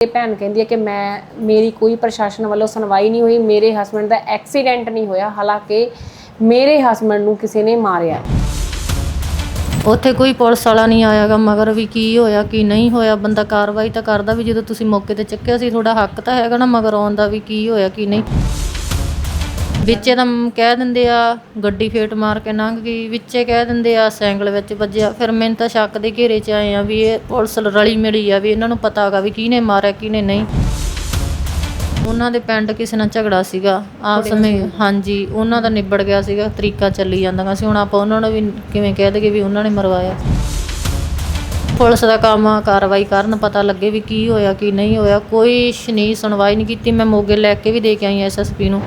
ਇਹ ਭੈਣ ਕਹਿੰਦੀ ਹੈ ਕਿ ਮੈਂ, ਮੇਰੀ ਕੋਈ ਪ੍ਰਸ਼ਾਸਨ ਵੱਲੋਂ ਸੁਣਵਾਈ ਨਹੀਂ ਹੋਈ, ਮੇਰੇ ਹਸਬੰਡ ਦਾ ਐਕਸੀਡੈਂਟ ਨਹੀਂ ਹੋਇਆ, ਹਾਲਾਂਕਿ ਮੇਰੇ ਹਸਬੰਡ ਨੂੰ ਕਿਸੇ ਨੇ ਮਾਰਿਆ। ਉੱਥੇ ਕੋਈ ਪੁਲਿਸ ਵਾਲਾ ਨਹੀਂ ਆਇਆਗਾ, ਮਗਰ ਵੀ ਕੀ ਹੋਇਆ, ਕੀ ਨਹੀਂ ਹੋਇਆ, ਬੰਦਾ ਕਾਰਵਾਈ ਤਾਂ ਕਰਦਾ ਵੀ ਜਦੋਂ ਤੁਸੀਂ ਮੌਕੇ ਤੇ ਚੱਕਿਆ ਸੀ, ਤੁਹਾਡਾ ਹੱਕ ਤਾਂ ਹੈਗਾ ਨਾ, ਮਗਰ ਆਉਣ ਦਾ ਵੀ ਕੀ ਹੋਇਆ, ਕੀ ਨਹੀਂ। ਵਿੱਚੇ ਤਾਂ ਕਹਿ ਦਿੰਦੇ ਆ ਗੱਡੀ ਫੇਟ ਮਾਰ ਕੇ ਲੰਘ ਗਈ ਵਿੱਚੇ ਕਹਿ ਦਿੰਦੇ ਆ ਸਾਈਕਲ ਵਿੱਚ ਵੱਜਿਆ। ਫਿਰ ਮੈਨੂੰ ਤਾਂ ਸ਼ੱਕ ਦੇ ਘੇਰੇ 'ਚ ਆਏ ਆ ਵੀ ਇਹ ਪੁਲਿਸ ਰਲੀ ਮਿਲੀ ਆ ਵੀ ਇਹਨਾਂ ਨੂੰ ਪਤਾ ਹੈਗਾ ਵੀ ਕਿਹਨੇ ਮਾਰਿਆ ਕਿਹਨੇ ਨਹੀਂ। ਉਹਨਾਂ ਦੇ ਪਿੰਡ ਕਿਸੇ ਨਾਲ ਝਗੜਾ ਸੀਗਾ। ਆਪਸ ਵਿੱਚ ਹਾਂਜੀ ਉਹਨਾਂ ਦਾ ਨਿਬੜ ਗਿਆ ਸੀਗਾ ਤਰੀਕਾ ਚੱਲੀ ਜਾਂਦਾ ਸੀ। ਹੁਣ ਆਪਾਂ ਉਹਨਾਂ ਨੂੰ ਵੀ ਕਿਵੇਂ ਕਹਿ ਦਈਏ ਵੀ ਉਹਨਾਂ ਨੇ ਮਰਵਾਇਆ। ਪੁਲਿਸ ਦਾ ਕੰਮ ਆ ਕਾਰਵਾਈ ਕਰਨ ਪਤਾ ਲੱਗੇ ਵੀ ਕੀ ਹੋਇਆ ਕੀ ਨਹੀਂ ਹੋਇਆ। ਕੋਈ ਸ਼ਨੀ ਸੁਣਵਾਈ ਨਹੀਂ ਕੀਤੀ। ਮੈਂ ਮੋਗੇ ਲੈ ਕੇ ਵੀ ਦੇ ਕੇ ਆਈ ਐਸਐਸਪੀ ਨੂੰ।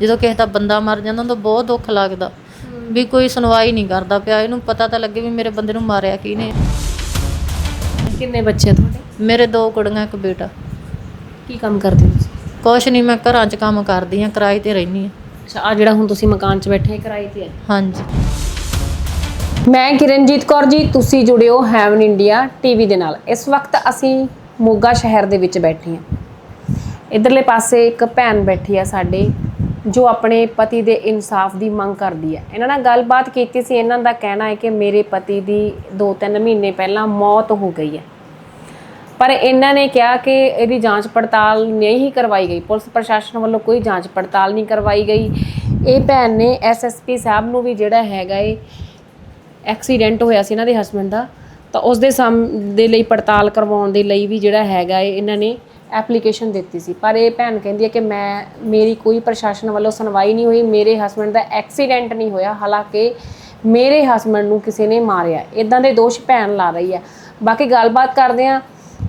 ਜਦੋਂ ਕਿਸੇ ਦਾ ਬੰਦਾ ਮਰ ਜਾਂਦਾ ਤਾਂ ਬਹੁਤ ਦੁੱਖ ਲੱਗਦਾ। ਵੀ ਕੋਈ ਸੁਣਵਾਈ ਨਹੀਂ ਕਰਦਾ ਪਿਆ। ਇਹਨੂੰ ਪਤਾ ਤਾਂ ਲੱਗੇ ਵੀ ਮੇਰੇ ਬੰਦੇ ਨੂੰ ਮਾਰਿਆ ਕਿਹਨੇ। ਕਿੰਨੇ ਬੱਚੇ ਆ ਤੁਹਾਡੇ? ਮੇਰੇ ਦੋ ਕੁੜੀਆਂ ਇੱਕ ਬੇਟਾ। ਕੀ ਕੰਮ ਕਰਦੇ ਹੋ ਤੁਸੀਂ? ਕੁਛ ਨਹੀਂ ਮੈਂ ਘਰਾਂ 'ਚ ਕੰਮ ਕਰਦੀ ਆ ਕਿਰਾਏ ਤੇ ਰਹਿੰਦੀ ਆ ਅੱਛਾ ਆ ਜਿਹੜਾ ਹੁਣ ਤੁਸੀਂ ਮਕਾਨ 'ਚ ਬੈਠੇ ਕਿਰਾਏ ਤੇ ਹੈ? ਹਾਂਜੀ। ਮੈਂ ਕਿਰਨਜੀਤ ਕੌਰ ਜੀ ਤੁਸੀਂ ਜੁੜਿਓ ਹੈਵਨ ਇੰਡੀਆ ਟੀਵੀ ਦੇ ਨਾਲ। ਇਸ ਵਕਤ ਅਸੀਂ ਮੋਗਾ ਸ਼ਹਿਰ ਦੇ ਵਿੱਚ ਬੈਠੇ ਹਾਂ। ਇਧਰਲੇ ਪਾਸੇ ਇੱਕ ਭੈਣ ਬੈਠੀ ਆ ਸਾਡੇ ਜੋ ਆਪਣੇ ਪਤੀ ਦੇ ਇਨਸਾਫ ਦੀ ਮੰਗ ਕਰਦੀ ਹੈ। ਇਹਨਾਂ ਨਾਲ ਗੱਲਬਾਤ ਕੀਤੀ ਸੀ। ਇਹਨਾਂ ਦਾ ਕਹਿਣਾ ਹੈ ਕਿ ਮੇਰੇ ਪਤੀ ਦੀ 2-3 ਮਹੀਨੇ ਪਹਿਲਾਂ ਮੌਤ ਹੋ ਗਈ ਹੈ। ਪਰ ਇਹਨਾਂ ਨੇ ਕਿਹਾ ਕਿ ਇਹਦੀ ਜਾਂਚ ਪੜਤਾਲ ਨਹੀਂ ਕਰਵਾਈ ਗਈ। ਪੁਲਿਸ ਪ੍ਰਸ਼ਾਸਨ ਵੱਲੋਂ ਕੋਈ ਜਾਂਚ ਪੜਤਾਲ ਨਹੀਂ ਕਰਵਾਈ ਗਈ। ਇਹ ਭੈਣ ਨੇ ਐਸਐਸਪੀ ਸਾਹਿਬ ਨੂੰ ਵੀ ਜਿਹੜਾ ਹੈਗਾ ਏ, ਐਕਸੀਡੈਂਟ ਹੋਇਆ ਸੀ ਇਹਨਾਂ ਦੇ ਹਸਬੰਡ ਦਾ, ਤਾਂ ਉਸ ਦੇ ਸਾਮ ਦੇ ਲਈ ਪੜਤਾਲ ਕਰਵਾਉਣ ਦੇ ਲਈ ਵੀ ਜਿਹੜਾ ਹੈਗਾ ਏ, ਇਹਨਾਂ ਨੇ ਐਪਲੀਕੇਸ਼ਨ ਦਿੱਤੀ ਸੀ। ਪਰ ਇਹ ਭੈਣ ਕਹਿੰਦੀ ਹੈ ਕਿ ਮੈਂ ਮੇਰੀ ਕੋਈ ਪ੍ਰਸ਼ਾਸਨ ਵੱਲੋਂ ਸੁਣਵਾਈ ਨਹੀਂ ਹੋਈ ਮੇਰੇ ਹਸਬੰਡ ਦਾ ਐਕਸੀਡੈਂਟ ਨਹੀਂ ਹੋਇਆ। ਹਾਲਾਂਕਿ ਮੇਰੇ ਹਸਬੰਡ ਨੂੰ ਕਿਸੇ ਨੇ ਮਾਰਿਆ। ਇਦਾਂ ਦੇ ਦੋਸ਼ ਭੈਣ ਲਾ ਰਹੀ ਹੈ। ਬਾਕੀ ਗੱਲਬਾਤ ਕਰਦੇ ਆ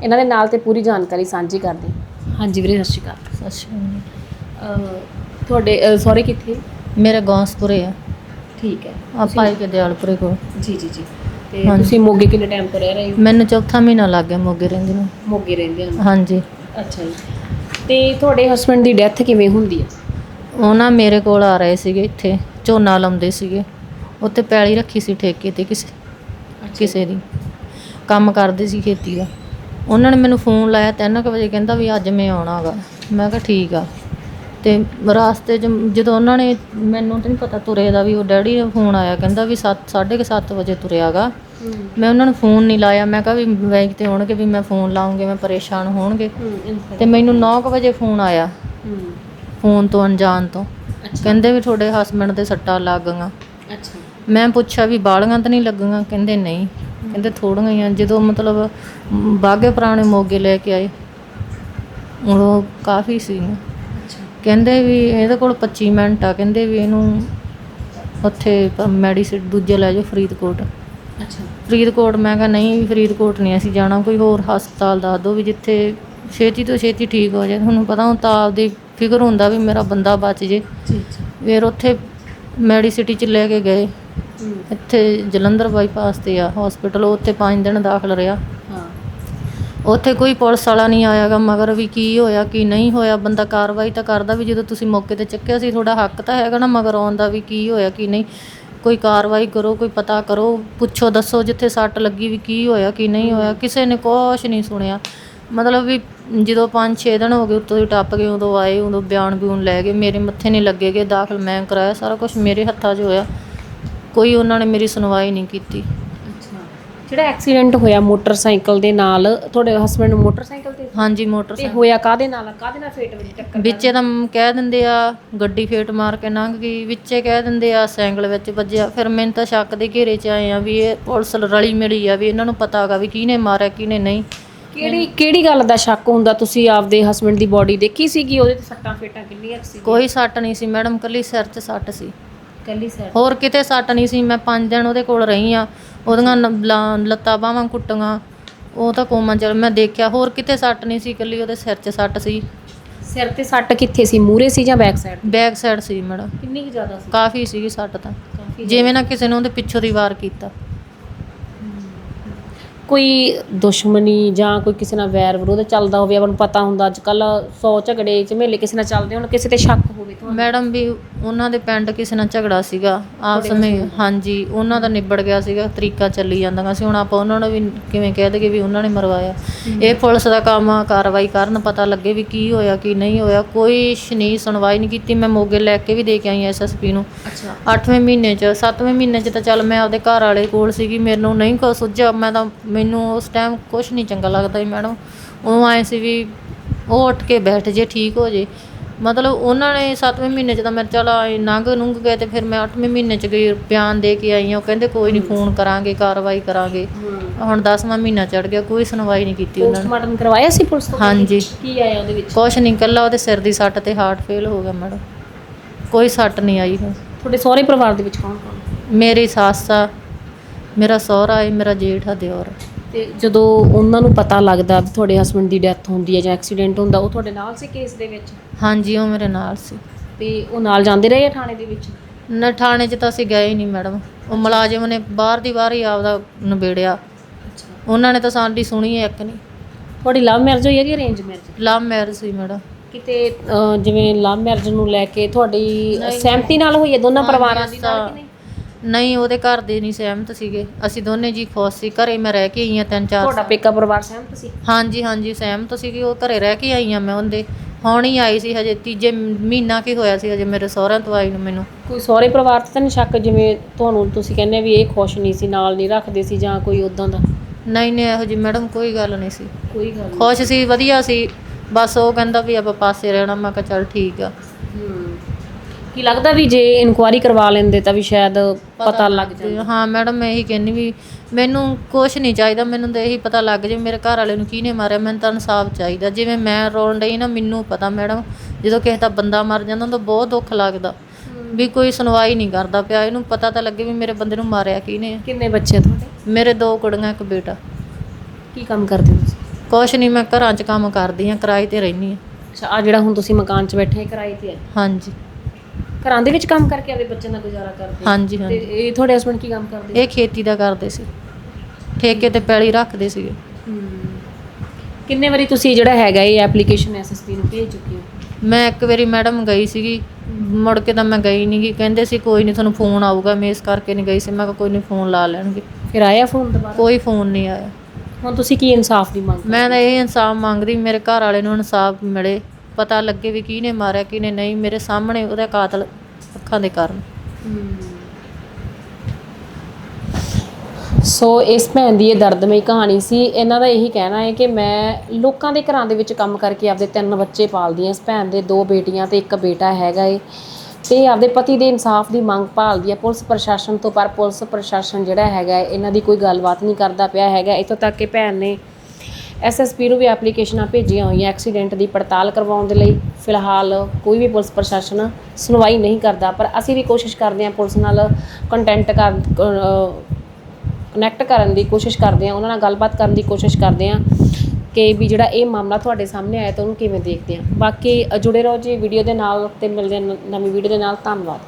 ਇਹਨਾਂ ਦੇ ਨਾਲ ਤੇ ਪੂਰੀ ਜਾਣਕਾਰੀ ਸਾਂਝੀ ਕਰਦੇ ਹਾਂ। ਹਾਂਜੀ ਵੀਰੇ ਸਤਿ ਸ਼੍ਰੀ ਅਕਾਲ। ਸਤਿ ਸ਼੍ਰੀ ਅਕਾਲ ਤੁਹਾਡੇ ਸਹੁਰੇ ਕਿੱਥੇ? ਮੇਰੇ ਗੌਂਸਪੁਰੇ ਆ। ਠੀਕ ਹੈ। ਆ ਭਾਈ ਕੇ ਦਿਆਲਪੁਰੇ ਕੋਲ। ਜੀ ਜੀ ਜੀ। ਤੇ। ਤੁਸੀਂ ਮੋਗੇ ਕਿੰਨੇ ਟਾਈਮ ਤੋਂ ਰਹਿ ਰਹੇ ਹੋ? ਮੈਨੂੰ ਚੌਥਾ ਮਹੀਨਾ ਲੱਗ ਗਿਆ ਮੋਗੇ ਰਹਿੰਦੇ ਨੂੰ। ਮੋਗੇ ਰਹਿੰਦੇ ਹੋ। ਹਾਂਜੀ। ਅੱਛਾ ਜੀ। ਤੇ ਤੁਹਾਡੇ ਹਸਬੰਡ ਦੀ ਡੈਥ ਕਿਵੇਂ ਹੁੰਦੀ ਹੈ ਉਹ ਨਾ ਮੇਰੇ ਕੋਲ ਆ ਰਹੇ ਸੀਗੇ ਇੱਥੇ ਝੋਨਾ ਲਾਉਂਦੇ ਸੀਗੇ। ਉੱਥੇ ਪੈਲੀ ਰੱਖੀ ਸੀ ਠੇਕੇ ਤੇ ਕਿਸੇ ਕਿਸੇ ਦੀ। ਕੰਮ ਕਰਦੇ ਸੀ ਖੇਤੀ ਦਾ। ਉਹਨਾਂ ਨੇ ਮੈਨੂੰ ਫੋਨ ਲਾਇਆ 3:00 ਵਜੇ ਕਹਿੰਦਾ ਵੀ ਅੱਜ ਮੈਂ ਆਉਣਾਗਾ ਮੈਂ ਕਿਹਾ ਠੀਕ ਆ। ਤੇ ਰਾਸਤੇ 'ਚ ਜਦੋਂ ਉਹਨਾਂ ਨੇ ਮੈਨੂੰ ਤਾਂ ਨਹੀਂ ਪਤਾ ਤੁਰੇ ਦਾ ਵੀ ਉਹ ਡੈਡੀ ਦਾ ਫੋਨ ਆਇਆ ਕਹਿੰਦਾ ਵੀ 7 7:30 ਵਜੇ ਤੁਰਿਆਗਾ। ਮੈਂ ਉਹਨਾਂ ਨੂੰ ਫੋਨ ਨਹੀਂ ਲਾਇਆ ਮੈਂ ਕਿਹਾ ਵੀ ਬੈਂਕ ਤੇ ਹੋਣਗੇ ਵੀ ਮੈਂ ਫੋਨ ਲਾਉਂਗੇ ਮੈਂ ਪਰੇਸ਼ਾਨ ਹੋਣਗੇ। ਤੇ ਮੈਨੂੰ 9:00 ਵਜੇ ਫੋਨ ਆਇਆ ਫੋਨ ਤੋਂ ਅਣਜਾਣ ਤੋਂ। ਕਹਿੰਦੇ ਵੀ ਤੁਹਾਡੇ ਹਸਬੰਡ ਦੇ ਸੱਟਾਂ ਲੱਗ ਗਈਆਂ। ਅੱਛਾ। ਮੈਂ ਪੁੱਛਿਆ ਵੀ ਬਾਲੀਆਂ ਤਾਂ ਨਹੀਂ ਲੱਗੀਆਂ? ਕਹਿੰਦੇ ਨਹੀਂ। ਕਹਿੰਦੇ ਥੋੜੀਆਂ ਹੀ ਆ। ਜਦੋਂ ਮਤਲਬ ਬਾਗੇ ਪੁਰਾਣੇ ਮੋਗੇ ਲੈ ਕੇ ਆਏ ਉਹ ਕਾਫੀ ਸੀ ਕਹਿੰਦੇ ਵੀ ਇਹਦੇ ਕੋਲ 25 ਮਿੰਟ ਆ ਕਹਿੰਦੇ ਵੀ ਇਹਨੂੰ ਉੱਥੇ ਮੈਡੀਸਿਨ ਦੂਜੇ ਲੈ ਜਾਓ ਫਰੀਦਕੋਟ। ਅੱਛਾ। ਫਰੀਦਕੋਟ ਮੈਂ ਕਿਹਾ ਨਹੀਂ ਵੀ ਫਰੀਦਕੋਟ ਨਹੀਂ ਅਸੀਂ ਜਾਣਾ ਕੋਈ ਹੋਰ ਹਸਪਤਾਲ ਦੱਸ ਦਿਓ ਵੀ ਜਿੱਥੇ ਛੇਤੀ ਤੋਂ ਛੇਤੀ ਠੀਕ ਹੋ ਜਾਏ। ਤੁਹਾਨੂੰ ਪਤਾ ਹੁਣ ਤਾਂ ਆਪਦੀ ਫਿਕਰ ਹੁੰਦਾ ਵੀ ਮੇਰਾ ਬੰਦਾ ਬਚ ਜੇ। ਜੀ ਜੀ। ਫਿਰ ਉੱਥੇ ਮੈਡੀਸਿਟੀ ਚ ਲੈ ਕੇ ਗਏ। ਇੱਥੇ ਜਲੰਧਰ ਬਾਈਪਾਸ ਤੇ ਆ ਹਸਪੀਟਲ ਉੱਥੇ 5 ਦਿਨ ਦਾਖਲ ਰਿਹਾ। ਉੱਥੇ ਕੋਈ ਪੁਲਿਸ ਵਾਲਾ ਨਹੀਂ ਆਇਆਗਾ ਮਗਰ ਵੀ ਕੀ ਹੋਇਆ ਕੀ ਨਹੀਂ ਹੋਇਆ ਬੰਦਾ ਕਾਰਵਾਈ ਤਾਂ ਕਰਦਾ ਵੀ ਜਦੋਂ ਤੁਸੀਂ ਮੌਕੇ ਤੇ ਚੱਕਿਆ ਸੀ ਤੁਹਾਡਾ ਹੱਕ ਤਾਂ ਹੈਗਾ ਨਾ ਮਗਰ ਆਉਣ ਦਾ ਵੀ ਕੀ ਹੋਇਆ ਕੀ ਨਹੀਂ। ਕੋਈ ਕਾਰਵਾਈ ਕਰੋ ਕੋਈ ਪਤਾ ਕਰੋ ਪੁੱਛੋ ਦੱਸੋ ਜਿੱਥੇ ਸੱਟ ਲੱਗੀ ਵੀ ਕੀ ਹੋਇਆ ਕੀ ਨਹੀਂ ਹੋਇਆ ਕਿਸੇ ਨੇ ਕੁਛ ਨਹੀਂ ਸੁਣਿਆ। ਮਤਲਬ ਵੀ ਜਦੋਂ 5-6 ਦਿਨ ਹੋ ਗਏ ਉੱਤੋਂ ਦੀ ਟੱਪ ਗਏ ਉਦੋਂ ਆਏ ਉਦੋਂ ਬਿਆਨ ਬਿਊਨ ਲੈ ਗਏ ਮੇਰੇ ਮੱਥੇ ਨਹੀਂ ਲੱਗੇਗੇ ਦਾਖਲ ਮੈਂ ਕਰਾਇਆ ਸਾਰਾ ਕੁਝ ਮੇਰੇ ਹੱਥਾਂ 'ਚ ਹੋਇਆ। ਕੋਈ ਉਹਨਾਂ ਨੇ ਮੇਰੀ ਸੁਣਵਾਈ ਨਹੀਂ ਕੀਤੀ। ਜਿਹੜਾ ਐਕਸੀਡੈਂਟ ਹੋਇਆ ਮੋਟਰਸਾਈਕਲ ਦੇ ਨਾਲ ਤੁਹਾਡੇ ਹਸਬੰਡ ਮੋਟਰਸਾਈਕਲ ਤੇ? ਹਾਂਜੀ ਤੇ ਮੋਟਰਸਾਈਕਲ ਹੋਇਆ ਕਾਦੇ ਨਾਲ? ਕਾਦੇ ਨਾਲ ਫੇਟ ਵਿੱਚ ਟੱਕਰ ਵਿੱਚੇ ਤਾਂ ਕਹਿ ਦਿੰਦੇ ਆ ਗੱਡੀ ਫੇਟ ਮਾਰ ਕੇ ਲੰਘ ਗਈ। ਵਿੱਚੇ ਕਹਿ ਦਿੰਦੇ ਆ ਸਾਈਕਲ ਵਿੱਚ ਵੱਜਿਆ। ਫਿਰ ਮੈਨੂੰ ਤਾਂ ਸ਼ੱਕ ਦੇ ਘੇਰੇ 'ਚ ਆਏ ਆ ਵੀ ਇਹ ਪੁਲਿਸ ਰਲੀ ਮਿਲੀ ਆ ਵੀ ਇਹਨਾਂ ਨੂੰ ਪਤਾ ਹੈਗਾ ਵੀ ਕਿਹਨੇ ਮਾਰਿਆ ਕਿਹਨੇ ਨਹੀਂ। ਕਿਹੜੀ ਕਿਹੜੀ ਗੱਲ ਦਾ ਸ਼ੱਕ ਹੁੰਦਾ ਤੁਸੀਂ ਆਪਦੇ ਹਸਬੰਡ ਦੀ ਬਾਡੀ ਦੇਖੀ ਸੀ ਕਿ ਉਹਦੇ ਤੇ ਸੱਟਾਂ ਫੇਟਾਂ ਕਿੰਨੀਆਂ ਸੀ? ਕੋਈ ਸੱਟ ਨਹੀਂ ਸੀ ਮੈਡਮ ਕੱਲੀ ਸਿਰ 'ਚ ਸੱਟ ਸੀ। ਕੱਲੀ ਸਰ ਹੋਰ ਕਿਤੇ ਸੱਟ ਨਹੀਂ ਸੀ ਮੈਂ 5 ਦਿਨ ਉਹਦੇ ਕੋਲ ਰਹੀ ਆ ਉਹਦੀਆਂ ਨ- ਲਾ- ਲੱਤਾਂ ਬਾਹਾਂ ਕੁੱਟੀਆਂ। ਉਹ ਤਾਂ ਕੋਮਾ ਚਲ ਮੈਂ ਦੇਖਿਆ ਹੋਰ ਕਿਤੇ ਸੱਟ ਨਹੀਂ ਸੀ ਕੱਲੀ ਉਹਦੇ ਸਿਰ 'ਚ ਸੱਟ ਸੀ। ਸਿਰ ਤੇ ਸੱਟ ਕਿੱਥੇ ਸੀ? ਮੂਰੇ ਸੀ ਜਾਂ ਬੈਕ ਸਾਈਡ ਬੈਕ ਸਾਈਡ ਸੀ ਮੈਡਮ। ਕਿੰਨੀ ਕੁ ਜ਼ਿਆਦਾ ਸੀ? ਕਾਫੀ ਸੀਗੀ ਸੱਟ ਤਾਂ। ਕਾਫੀ ਜਿਵੇਂ ਨਾ ਕਿਸੇ ਨੇ ਉਹਦੇ ਪਿੱਛੋਂ ਦੀ ਵਾਰ ਕੀਤਾ। ਕੋਈ ਦੁਸ਼ਮਣੀ ਜਾਂ ਕੋਈ ਕਿਸੇ ਨਾਲ ਵੈਰ ਵਿਰੋਧ ਚੱਲਦਾ ਹੋਵੇ ਆਪਾਂ ਨੂੰ ਪਤਾ ਹੁੰਦਾ ਅੱਜ ਕੱਲ 100 ਝਗੜੇ ਝਮੇਲੇ ਕਿਸੇ ਨਾਲ ਚੱਲਦੇ ਹੁਣ ਕਿਸੇ ਤੇ ਸ਼ੱਕ ਹੋਵੇ ਤੁਹਾਨੂੰ ਮੈਡਮ ਵੀ ਉਹਨਾਂ ਦੇ ਪਿੰਡ ਕਿਸੇ ਨਾਲ ਝਗੜਾ ਸੀਗਾ ਆਪਸ ਵਿੱਚ ਹਾਂਜੀ ਉਹਨਾਂ ਦਾ ਨਿਬੜ ਗਿਆ ਸੀਗਾ ਤਰੀਕਾ ਚੱਲੀ ਜਾਂਦਾ ਸੀ। ਹੁਣ ਆਪਾਂ ਉਹਨਾਂ ਨੂੰ ਵੀ ਕਿਵੇਂ ਕਹਿ ਦਈਏ ਵੀ ਉਹਨਾਂ ਨੇ ਮਰਵਾਇਆ। ਇਹ ਪੁਲਿਸ ਦਾ ਕੰਮ ਆ ਕਾਰਵਾਈ ਕਰਨ ਪਤਾ ਲੱਗੇ ਵੀ ਕੀ ਹੋਇਆ ਕੀ ਨਹੀਂ ਹੋਇਆ। ਕੋਈ ਸ਼ਨੀ ਸੁਣਵਾਈ ਨਹੀਂ ਕੀਤੀ ਮੈਂ ਮੋਗੇ ਲੈ ਕੇ ਵੀ ਦੇ ਕੇ ਆਈ ਐਸਐਸਪੀ ਨੂੰ। ਅੱਛਾ। 8ਵੇਂ ਮਹੀਨੇ ਚ 7ਵੇਂ ਮਹੀਨੇ ਚ ਤਾਂ ਚੱਲ ਮੈਂ ਆਪਦੇ ਘਰ ਵਾਲੇ ਕੋਲ ਸੀਗੀ ਮੈਨੂੰ ਨਹੀਂ ਕੋ ਸੁੱਝਿਆ ਮੈਂ ਤਾਂ ਮੈਨੂੰ ਉਸ ਟਾਈਮ ਕੁਝ ਨਹੀਂ ਚੰਗਾ ਲੱਗਦਾ ਸੀ ਮੈਡਮ ਉਹ ਆਏ ਸੀ ਵੀ ਉਹ ਉੱਠ ਕੇ ਬੈਠ ਜੇ ਠੀਕ ਹੋ ਜੇ। ਮਤਲਬ ਉਹਨਾਂ ਨੇ 7ਵੇਂ ਮਹੀਨੇ ਚ ਤਾਂ ਮੈਂ ਚਲ ਆਏ ਨੰਗ ਨੁੰਗ ਗਏ ਤੇ ਫਿਰ ਮੈਂ 8ਵੇਂ ਮਹੀਨੇ ਚ ਗਈ ਬਿਆਨ ਦੇ ਕੇ ਆਈ ਹਾਂ। ਉਹ ਕਹਿੰਦੇ ਕੋਈ ਨਹੀਂ ਫੋਨ ਕਰਾਂਗੇ ਕਾਰਵਾਈ ਕਰਾਂਗੇ। ਹੁਣ 10ਵਾਂ ਮਹੀਨਾ ਚੜ ਗਿਆ ਕੋਈ ਸੁਣਵਾਈ ਨਹੀਂ ਕੀਤੀ ਉਹਨਾਂ ਨੇ। ਪੋਸਟਮਾਰਟਮ ਕਰਵਾਇਆ ਸੀ ਪੁਲਿਸ ਤੋਂ? ਹਾਂਜੀ। ਕੀ ਆਇਆ ਉਹਦੇ ਵਿੱਚ? ਕੁਛ ਨਹੀਂ ਕੱਲਾ ਉਹਦੇ ਸਿਰ ਦੀ ਸੱਟ ਤੇ ਹਾਰਟ ਫੇਲ ਹੋ ਗਿਆ ਮੈਡਮ ਕੋਈ ਸੱਟ ਨਹੀਂ ਆਈ ਹੈ ਤੁਹਾਡੇ ਸਹੁਰੇ ਪਰਿਵਾਰ ਦੇ ਵਿੱਚ ਕੌਣ ਕੌਣ ਮੇਰੀ ਸੱਸ ਆ ਮੇਰਾ ਸਹੁਰਾ ਹੈ ਮੇਰਾ ਜੇਠ ਦਿਓਰ ਤੇ ਜਦੋਂ ਉਹਨਾਂ ਨੂੰ ਪਤਾ ਲੱਗਦਾ ਵੀ ਤੁਹਾਡੇ ਹਸਬੰਡ ਦੀ ਡੈਥ ਹੁੰਦੀ ਹੈ ਜਾਂ ਐਕਸੀਡੈਂਟ ਹੁੰਦਾ ਉਹ ਤੁਹਾਡੇ ਨਾਲ ਸੀ ਕੇਸ ਦੇ ਵਿੱਚ? ਹਾਂਜੀ ਉਹ ਮੇਰੇ ਨਾਲ ਸੀ। ਤੇ ਉਹ ਨਾਲ ਜਾਂਦੇ ਰਹੇ ਆ ਥਾਣੇ ਦੇ ਵਿੱਚ? ਨਾ ਥਾਣੇ 'ਚ ਤਾਂ ਅਸੀਂ ਗਏ ਨਹੀਂ ਮੈਡਮ। ਉਹ ਮੁਲਾਜ਼ਮ ਨੇ ਬਾਹਰ ਦੀ ਬਾਹਰ ਹੀ ਆਪਦਾ ਨਿਬੇੜਿਆ। ਉਹਨਾਂ ਨੇ ਤਾਂ ਸਾਡੀ ਸੁਣੀ ਇੱਕ ਨਹੀਂ। ਤੁਹਾਡੀ ਲਵ ਮੈਰਿਜ ਹੋਈ ਹੈ ਕਿ ਅਰੇਂਜ ਮੈਰਿਜ ਲਵ ਮੈਰਿਜ ਸੀ ਮੈਡਮ। ਕਿਤੇ ਅਹ, ਜਿਵੇਂ ਲਵ ਮੈਰਿਜ ਨੂੰ ਲੈ ਕੇ ਤੁਹਾਡੀ ਸਹਿਮਤੀ ਨਾਲ ਹੋਈ ਹੈ ਦੋਨਾਂ ਪਰਿਵਾਰਾਂ ਦੀ ਨਾਲ ਕਿ ਨਹੀਂ? ਨਹੀਂ ਉਹਦੇ ਘਰ ਦੇ ਨਹੀਂ ਸਹਿਮਤ ਸੀਗੇ। ਅਸੀਂ ਦੋਨੇ ਜੀ ਖੁਸ਼ ਸੀ। ਘਰੇ ਮੈਂ ਰਹਿ ਕੇ ਆਈ ਹਾਂ ਤਿੰਨ ਚਾਰ ਤੁਹਾਡਾ ਪੇਕਾ ਪਰਿਵਾਰ ਸਹਿਮਤ ਸੀ? ਹਾਂਜੀ ਹਾਂਜੀ ਸਹਿਮਤ ਸੀਗੀ। ਉਹ ਘਰੇ ਰਹਿ ਕੇ ਆਈ ਹਾਂ ਮੈਂ ਉਹਦੇ। ਹੁਣ ਹੀ ਆਈ ਸੀ ਹਜੇ। ਤੀਜੇ ਮਹੀਨਾ ਕੀ ਹੋਇਆ ਸੀ ਹਜੇ ਮੇਰੇ ਸਹੁਰਿਆਂ ਤੋਂ ਆਈ ਨੂੰ ਮੈਨੂੰ। ਕੋਈ ਸਹੁਰੇ ਪਰਿਵਾਰ ਤੇ ਤਾਂ ਨਹੀਂ ਸ਼ੱਕ ਜਿਵੇਂ ਤੁਹਾਨੂੰ ਤੁਸੀਂ ਕਹਿੰਦੇ ਵੀ ਇਹ ਖੁਸ਼ ਨਹੀਂ ਸੀ ਨਾਲ ਨਹੀਂ ਰੱਖਦੇ ਸੀ ਜਾਂ ਕੋਈ ਉਦਾਂ ਦਾ? ਨਹੀਂ ਨਹੀਂ ਇਹੋ ਜਿਹੀ ਮੈਡਮ ਕੋਈ ਗੱਲ ਨਹੀਂ ਸੀ। ਕੋਈ ਗੱਲ ਖੁਸ਼ ਸੀ ਵਧੀਆ ਸੀ। ਬਸ ਉਹ ਕਹਿੰਦਾ ਵੀ ਆਪਾਂ ਪਾਸੇ ਰਹਿਣਾ। ਮੈਂ ਕਿਹਾ ਚੱਲ ਠੀਕ ਆ। ਕੀ ਲੱਗਦਾ ਵੀ ਜੇ ਇਨਕੁਆਇਰੀ ਕਰਵਾ ਲੈਂਦੇ ਤਾਂ ਵੀ ਸ਼ਾਇਦ ਪਤਾ ਲੱਗ ਜਾਂਦਾ। ਹਾਂ ਮੈਡਮ ਮੈਂ ਇਹੀ ਕਹਿੰਨੀ ਵੀ ਮੈਨੂੰ ਕੁਛ ਨਹੀਂ ਚਾਹੀਦਾ ਮੈਨੂੰ ਤਾਂ ਇਹੀ ਪਤਾ ਲੱਗ ਜੇ ਮੇਰੇ ਘਰ ਵਾਲੇ ਨੂੰ ਕਿਹਨੇ ਮਾਰਿਆ ਮੈਨੂੰ ਤਾਂ ਇਨਸਾਫ ਚਾਹੀਦਾ। ਜਿਵੇਂ ਮੈਂ ਰੋਣ ਡਈ ਨਾ ਮੈਨੂੰ ਪਤਾ ਮੈਡਮ ਜਦੋਂ ਕਿਸੇ ਦਾ ਬੰਦਾ ਮਰ ਜਾਂਦਾ ਤਾਂ ਬਹੁਤ ਦੁੱਖ ਲੱਗਦਾ। ਵੀ ਕੋਈ ਸੁਣਵਾਈ ਨਹੀਂ ਕਰਦਾ ਪਿਆ ਇਹਨੂੰ ਪਤਾ ਤਾਂ ਲੱਗੇ ਵੀ ਮੇਰੇ ਬੰਦੇ ਨੂੰ ਮਾਰਿਆ ਕਿਹਨੇ। ਕਿੰਨੇ ਬੱਚੇ ਤੁਹਾਡੇ? ਮੇਰੇ ਦੋ ਕੁੜੀਆਂ ਇੱਕ ਬੇਟਾ। ਕੀ ਕੰਮ ਕਰਦੇ ਹੋ ਤੁਸੀਂ? ਕੁਛ ਨਹੀਂ ਮੈਂ ਘਰਾਂ 'ਚ ਕੰਮ ਕਰਦੀ ਆ ਕਿਰਾਏ ਤੇ ਰਹਿੰਦੀ ਆ ਅੱਛਾ ਆ ਜਿਹੜਾ ਹੁਣ ਤੁਸੀਂ ਮਕਾਨ 'ਚ ਬੈਠੇ ਕਿਰਾਏ ਤੇ ਹੈ? ਹਾਂਜੀ। ਘਰਾਂ ਦੇ ਵਿੱਚ ਕੰਮ ਕਰਕੇ ਆਪਦੇ ਬੱਚਿਆਂ ਦਾ ਗੁਜ਼ਾਰਾ ਕਰਦੇ। ਆ? ਹਾਂਜੀ ਤੇ ਹਾਂਜੀ। ਇਹ ਤੁਹਾਡੇ ਹਸਬੰਡ ਕੀ ਕੰਮ ਕਰਦੇ? ਇਹ ਖੇਤੀ ਦਾ ਕਰਦੇ ਸੀ। ਠੇਕੇ ਤੇ ਪੈਲੀ ਰੱਖਦੇ ਸੀਗੇ। ਕਿੰਨੇ ਵਾਰੀ ਤੁਸੀਂ ਜਿਹੜਾ ਹੈਗਾ ਇਹ ਐਪਲੀਕੇਸ਼ਨ ਐਸਐਸਪੀ ਨੂੰ ਭੇਜ ਚੁੱਕੇ ਹੋ? ਮੈਂ ਇੱਕ ਵਾਰੀ ਮੈਡਮ ਗਈ ਸੀਗੀ। ਮੁੜ ਕੇ ਤਾਂ ਮੈਂ ਗਈ ਨਹੀਂ ਗੀ। ਕਹਿੰਦੇ ਸੀ ਕੋਈ ਨਹੀਂ ਤੁਹਾਨੂੰ ਫੋਨ ਆਊਗਾ। ਮੈਂ ਇਸ ਕਰਕੇ ਨਹੀਂ ਗਈ ਸੀ। ਮੈਂ ਕਿਹਾ ਕੋਈ ਨਹੀਂ ਫੋਨ ਲਾ ਲੈਣਗੇ। ਫਿਰ ਆਇਆ ਫੋਨ ਦੁਬਾਰਾ? ਕੋਈ ਫੋਨ ਨਹੀਂ ਆਇਆ। ਹੁਣ ਤੁਸੀਂ ਕੀ ਇਨਸਾਫ ਦੀ ਮੰਗ ਮੈਂ ਤਾਂ ਇਹ ਇਨਸਾਫ ਮੰਗਦੀ ਮੇਰੇ ਘਰ ਵਾਲੇ ਨੂੰ ਇਨਸਾਫ ਮਿਲੇ। ਪਤਾ ਲੱਗੇ ਵੀ ਕਿਹਨੇ ਮਾਰਿਆ, ਕਿਹਨੇ ਨਹੀਂ, ਮੇਰੇ ਸਾਹਮਣੇ ਉਹਦਾ ਕਾਤਲ ਅੱਖਾਂ ਦੇ ਕਾਰਨ। ਸੋ ਇਸ ਭੈਣ ਦੀ ਇਹ ਦਰਦਮਈ ਕਹਾਣੀ ਸੀ। ਇਹਨਾਂ ਦਾ ਇਹੀ ਕਹਿਣਾ ਹੈ ਕਿ ਮੈਂ ਲੋਕਾਂ ਦੇ ਘਰਾਂ ਦੇ ਵਿੱਚ ਕੰਮ ਕਰਕੇ ਆਪਦੇ ਤਿੰਨ ਬੱਚੇ ਪਾਲਦੀ ਹਾਂ। ਇਸ ਭੈਣ ਦੇ ਦੋ ਬੇਟੀਆਂ ਤੇ ਇੱਕ ਬੇਟਾ ਹੈਗਾ ਏ। ਤੇ ਆਪਦੇ ਪਤੀ ਦੇ ਇਨਸਾਫ ਦੀ ਮੰਗ ਭਾਲਦੀ ਹੈ। ਪੁਲਿਸ ਪ੍ਰਸ਼ਾਸਨ ਤੋਂ, ਪਰ ਪੁਲਿਸ ਪ੍ਰਸ਼ਾਸਨ ਜਿਹੜਾ ਹੈਗਾ ਇਹਨਾਂ ਦੀ ਕੋਈ ਗੱਲਬਾਤ ਨਹੀਂ ਕਰਦਾ ਪਿਆ ਹੈਗਾ। ਇੱਥੋਂ ਤੱਕ ਕਿ ਭੈਣ ਨੇ ਐਸਐਸਪੀ ਨੂੰ ਵੀ ਐਪਲੀਕੇਸ਼ਨਾਂ ਭੇਜੀਆਂ ਹੋਈਆਂ ਐਕਸੀਡੈਂਟ ਦੀ ਪੜਤਾਲ ਕਰਵਾਉਣ ਦੇ ਲਈ। ਫਿਲਹਾਲ ਕੋਈ ਵੀ ਪੁਲਿਸ ਪ੍ਰਸ਼ਾਸਨ ਸੁਣਵਾਈ ਨਹੀਂ ਕਰਦਾ, ਪਰ ਅਸੀਂ ਵੀ ਕੋਸ਼ਿਸ਼ ਕਰਦੇ ਹਾਂ ਪੁਲਿਸ ਨਾਲ ਕੰਟੈਂਟ ਕਰ, ਅਹ ਕਨੈਕਟ ਕਰਨ ਦੀ ਕੋਸ਼ਿਸ਼ ਕਰਦੇ ਹਾਂ, ਉਹਨਾਂ ਨਾਲ ਗੱਲਬਾਤ ਕਰਨ ਦੀ ਕੋਸ਼ਿਸ਼ ਕਰਦੇ ਹਾਂ ਕਿ ਵੀ ਜਿਹੜਾ ਇਹ ਮਾਮਲਾ ਤੁਹਾਡੇ ਸਾਹਮਣੇ ਆਇਆ ਤਾਂ ਉਹਨੂੰ ਕਿਵੇਂ ਦੇਖਦੇ ਆ ਬਾਕੀ ਜੁੜੇ ਰਹੋ ਜੀ ਵੀਡੀਓ ਦੇ ਨਾਲ ਤੇ ਮਿਲਦੇ ਨਵੀਂ ਵੀਡੀਓ ਦੇ ਨਾਲ। ਧੰਨਵਾਦ।